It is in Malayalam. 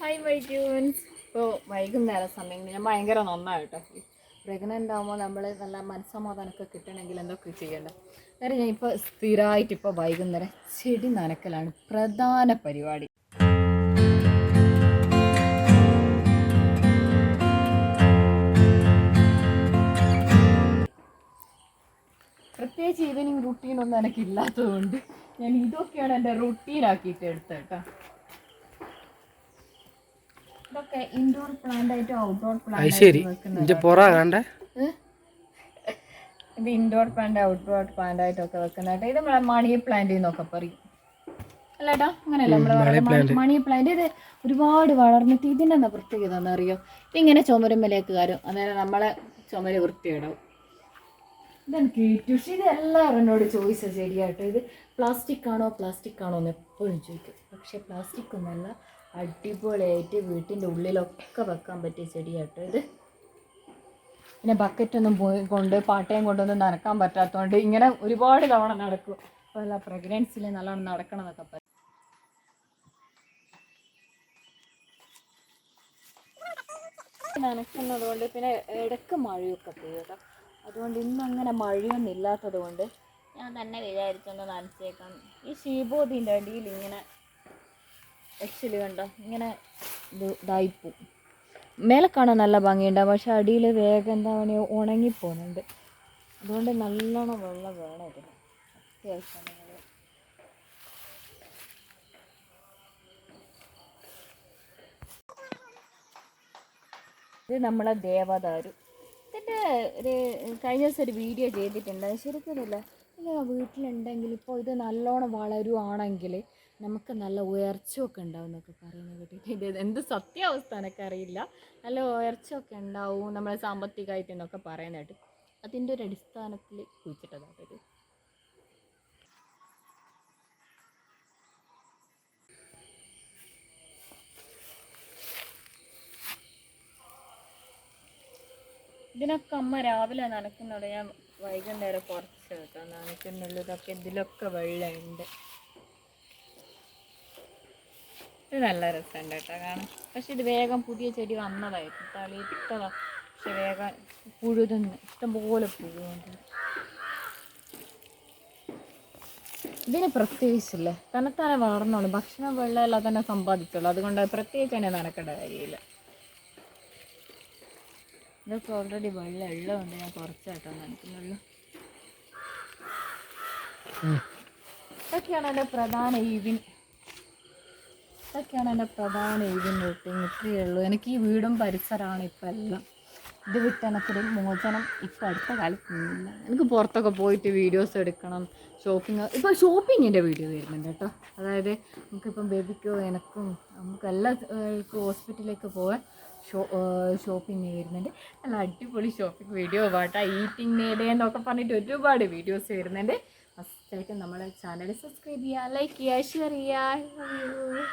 ഹായ് വൈക്യൂൻസ് ഇപ്പോൾ വൈകുന്നേര സമയം. ഞാൻ ഭയങ്കര നന്നായിട്ടോ. പ്രഗ്നന്റ് ആകുമ്പോൾ നമ്മൾ നല്ല മനസ്സമാധാനമൊക്കെ കിട്ടണമെങ്കിൽ എന്തൊക്കെ ചെയ്യണ്ട? നേരെ ഞാൻ ഇപ്പോൾ സ്ഥിരമായിട്ട് ഇപ്പോൾ വൈകുന്നേരം ചെടി നനക്കലാണ് പ്രധാന പരിപാടി. പ്രത്യേകിച്ച് ഈവനിങ് റുട്ടീനൊന്നും എനിക്കില്ലാത്തതുകൊണ്ട് ഞാൻ ഇതൊക്കെയാണ് എന്റെ റുട്ടീനാക്കിയിട്ട് എടുത്തത് കേട്ടോ. ഇതൊക്കെ ഇൻഡോർ പ്ലാന്റ് ആയിട്ടും ഔട്ട്ഡോർ പ്ലാന്റ് ശരി. ഇന്റെ പുറ കണ്ടേ ഇത് ഇൻഡോർ പ്ലാന്റ് ഔട്ട്ഡോർ പ്ലാന്റ് ആയിട്ടൊക്കെ വെക്കുന്നതായിട്ട് ഇത് നമ്മളെ മണി പ്ലാന്റ് എന്നൊക്കെ പറയും. അല്ലേട്ടാ? അങ്ങനെയല്ല നമ്മളെ മണി പ്ലാന്റ് ഇത് ഒരുപാട് വളർന്നിട്ട് ഇതിന്റെ എന്താ പ്രത്യേകത എന്നറിയോ? ഇതിങ്ങനെ ചുമരുമ്മലേക്ക് കാരും. അന്നേരം നമ്മളെ ചുമര് വൃത്തിയിടാവും ഇതെനിക്ക് ഏറ്റവും പക്ഷേ ഇത് എല്ലാവരും എന്നോട് ചോദിച്ച ശരിയായിട്ട്. ഇത് പ്ലാസ്റ്റിക് ആണോ പ്ലാസ്റ്റിക് ആണോ എന്ന് എപ്പോഴും ചോദിക്കും. പക്ഷേ പ്ലാസ്റ്റിക് ഒന്നല്ല അടിപൊളിയായിട്ട് വീട്ടിന്റെ ഉള്ളിലൊക്കെ വെക്കാൻ പറ്റിയ ചെടിയാട്ടോ ഇത്. പിന്നെ ബക്കറ്റൊന്നും പോയി കൊണ്ട് പാട്ടയും കൊണ്ടൊന്നും നടക്കാൻ പറ്റാത്തതുകൊണ്ട് ഇങ്ങനെ ഒരുപാട് തവണ നടക്കും. അപ്പോൾ അല്ല പ്രഗ്നൻസിയിൽ നല്ലോണം നടക്കണം എന്നൊക്കെ പറയും. നനക്കുന്നത് കൊണ്ട് പിന്നെ ഇടയ്ക്ക് മഴയൊക്കെ പെയ്യും കേട്ടോ. അതുകൊണ്ട് ഇന്നും അങ്ങനെ മഴയൊന്നും ഇല്ലാത്തത് കൊണ്ട് ഞാൻ തന്നെ വിചാരിച്ചൊന്ന് നനച്ചേക്കാം. ഈ ശീബോധിന്റെ അടിയിൽ ഇങ്ങനെ ആക്ച്വലി കണ്ടോ? ഇങ്ങനെ ഇത് ഇതായിപ്പോ മേലെ കാണാൻ നല്ല ഭംഗിയുണ്ടാവും പക്ഷെ അടിയിൽ വേഗം എന്താ പറയുക ഉണങ്ങിപ്പോകുന്നുണ്ട്. അതുകൊണ്ട് നല്ലോണം വെള്ളം വേണം ഇതിന്. അത്യാവശ്യം ഇത് നമ്മളെ ദേവദാരു. ഇതിന്റെ ഒരു കഴിഞ്ഞ ദിവസം ഒരു വീഡിയോ ചെയ്തിട്ടുണ്ട്. അത് ശരിക്കുമില്ല ഇല്ല വീട്ടിലുണ്ടെങ്കിൽ ഇപ്പോൾ ഇത് നല്ലോണം വളരുവാണെങ്കിൽ നമുക്ക് നല്ല ഉയർച്ചയൊക്കെ ഉണ്ടാവും എന്നൊക്കെ പറയുന്നത് കേട്ടിട്ട് ഇത് എന്ത് സത്യാവസ്ഥ എനിക്ക് അറിയില്ല നല്ല ഉയർച്ചയൊക്കെ ഉണ്ടാവും നമ്മളെ സാമ്പത്തികമായിട്ട് എന്നൊക്കെ പറയുന്നത് കേട്ട്. അതിന്റെ ഒരു അടിസ്ഥാനത്തിൽ കുഴിച്ചിട്ടതാണ് ഇത്. ഇതിനൊക്കെ അമ്മ രാവിലെ നനക്കുന്നത് ഞാൻ വൈകുന്നേരം കുറച്ച് കേട്ടോ നനയ്ക്കുന്നുള്ളൂ ഇതൊക്കെ ഇതിലൊക്കെ വെള്ളമുണ്ട് ഇത് നല്ല രസമുണ്ട് കേട്ടോ കാണാൻ. പക്ഷെ ഇത് വേഗം പുതിയ ചെടി വന്നതായിരുന്നു. തളിയിട്ടതാ പക്ഷെ വേഗം പുഴുതുന്നു. ഇഷ്ടംപോലെ പുഴുണ്ട് ഇതിന് പ്രത്യേകിച്ചില്ലേ. തന്നെത്താനെ വളർന്നോളൂ ഭക്ഷണം വെള്ളമെല്ലാം തന്നെ സമ്പാദിച്ചോളൂ അതുകൊണ്ട് പ്രത്യേകിച്ച് തന്നെ നനക്കേണ്ട കാര്യമില്ല. ഇതൊക്കെ ഓൾറെഡി വെള്ളം ഉള്ളതുകൊണ്ട് ഞാൻ കുറച്ചായിട്ടാണ് നനക്കുന്നുള്ളൂ ഇതൊക്കെയാണ് എന്റെ പ്രധാന ഈവിൻ. ഇതൊക്കെയാണ് എന്റെ പ്രധാന ഈവിൻ റൂട്ടീൻ ഇത്രയേ ഉള്ളൂ. എനിക്ക് ഈ വീടും പരിസരമാണ് ഇപ്പം എല്ലാം. ഇത് വിട്ട് എനിക്കൊരു മോചനം ഇപ്പം അടുത്ത കാലത്ത് ഇല്ല. എനിക്ക് പുറത്തൊക്കെ പോയിട്ട് വീഡിയോസ് എടുക്കണം ഷോപ്പിംഗ് ഇപ്പോൾ ഷോപ്പിങ്ങിന്റെ വീഡിയോ വരുന്നുണ്ട് കേട്ടോ. അതായത് നമുക്കിപ്പം ബേബിക്കോ എനക്കും നമുക്ക് എല്ലാ ഹോസ്പിറ്റലിലേക്ക് പോകാൻ ഷോ ഷോപ്പിംഗ് വരുന്നുണ്ട്. നല്ല അടിപൊളി ഷോപ്പിംഗ് വീഡിയോ പാട്ട ഈറ്റിംഗ് നേടേ എന്നൊക്കെ പറഞ്ഞിട്ട് ഒരുപാട് വീഡിയോസ് വരുന്നുണ്ട്. ഫസ്റ്റായിട്ട് നമ്മളെ ചാനൽ സബ്സ്ക്രൈബ് ചെയ്യുക ലൈക്ക് ചെയ്യുക ഷെയർ ചെയ്യുക.